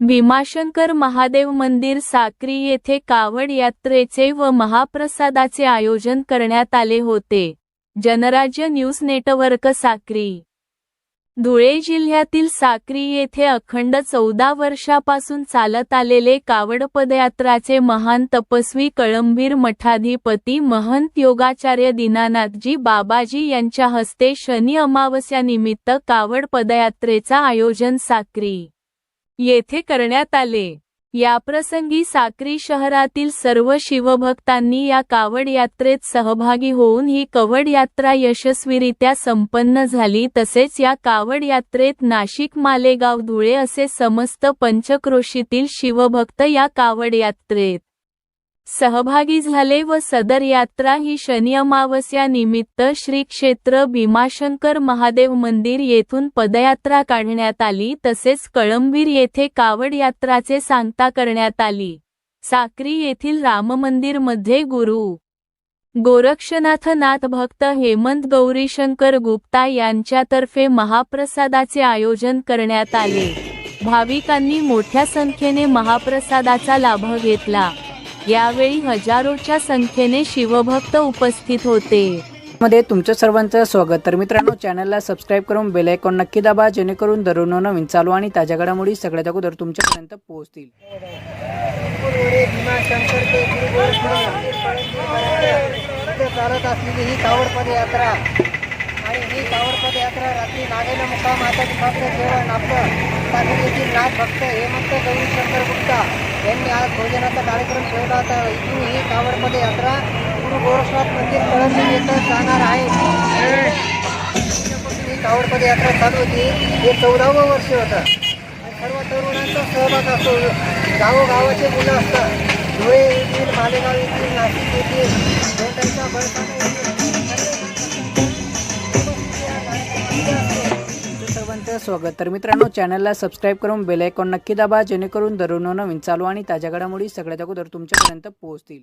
भीमाशंकर महादेव मंदिर साक्री येथे कावड यात्रेचे व महाप्रसादाचे आयोजन करण्यात आले होते. Janrajya news network Sakri. Dhule जिल्ह्यातील साक्री येथे अखंड चौदा वर्षापासून चालत आलेले कावड पदयात्राचे महान तपस्वी कळंबीर मठाधिपती महंत योगाचार्य दीनानाथजी बाबाजी यांच्या हस्ते शनी अमावस्यानिमित्त कावड पदयात्रेचा आयोजन साक्री येथे करण्यात आले. याप्रसंगी साक्री शहरातील सर्व शिवभक्तांनी या कावड यात्रेत सहभागी होऊन ही कवड यात्रा यशस्वीरित्या संपन्न झाली. तसेच या कावड यात्रेत नाशिक मालेगाव धुळे असे समस्त पंचक्रोशीतील शिवभक्त या कावड यात्रेत सहभागी झाले व सदर यात्रा ही शनी अमावस्या निमित्त श्री क्षेत्र भीमाशंकर महादेव मंदिर येथून पदयात्रा काढण्यात आली तसेच कळंबीर येथे कावड यात्राचे सांगता करण्यात आली. साक्री येथील राम मंदिरमध्ये गुरु गोरक्षनाथ नाथ भक्त हेमंत गौरीशंकर गुप्ता यांच्यातर्फे महाप्रसादाचे आयोजन करण्यात आले. भाविकांनी मोठ्या संख्येने महाप्रसादाचा लाभ घेतला. यावेळी हजारोच्या संख्येने शिवभक्त उपस्थित होते. मध्ये तुमचं सर्वांचं स्वागत. तर मित्रांनो चॅनलला सबस्क्राईब करून बेल आयकॉन नक्की दाबा जेणेकरून दररोज नवीन चालू आणि ताज्या घडामोडी सगळ्यात अगोदर तुमच्यापर्यंत पोहोचतील. चालत असलेली ही कावड पदयात्रा आणि ही कावड पदयात्रा रात्री नागेला मुक्का आता पात्र जेवण आपलं तालुक्यातील येथील नाथ भक्त हेमंत गौरीशंकर गुप्ता यांनी आज भोजनाचा कार्यक्रम ठेवला होता. इथून ही कावड पदयात्रा गुरु गोरखनाथ मंदिर कळंबी येथे जाणार आहे. ही कावड पदयात्रा चालू होती. हे चौदावं वर्ष होतं. आणि सर्व तरुणांचा सहभाग असतो गावोगावाचे मुलं असतात. धुळे येथील मालेगाव येथील नाशिक येथील तुमचं स्वागत. तर मित्रांनो चॅनलला सबस्क्राईब करून बेल आयकॉन नक्की दाबा जेणेकरून दररोज नवीन चालू आणि ताज्या घडामोडी सगळ्यात अगोदर तुमच्यापर्यंत पोहोचतील.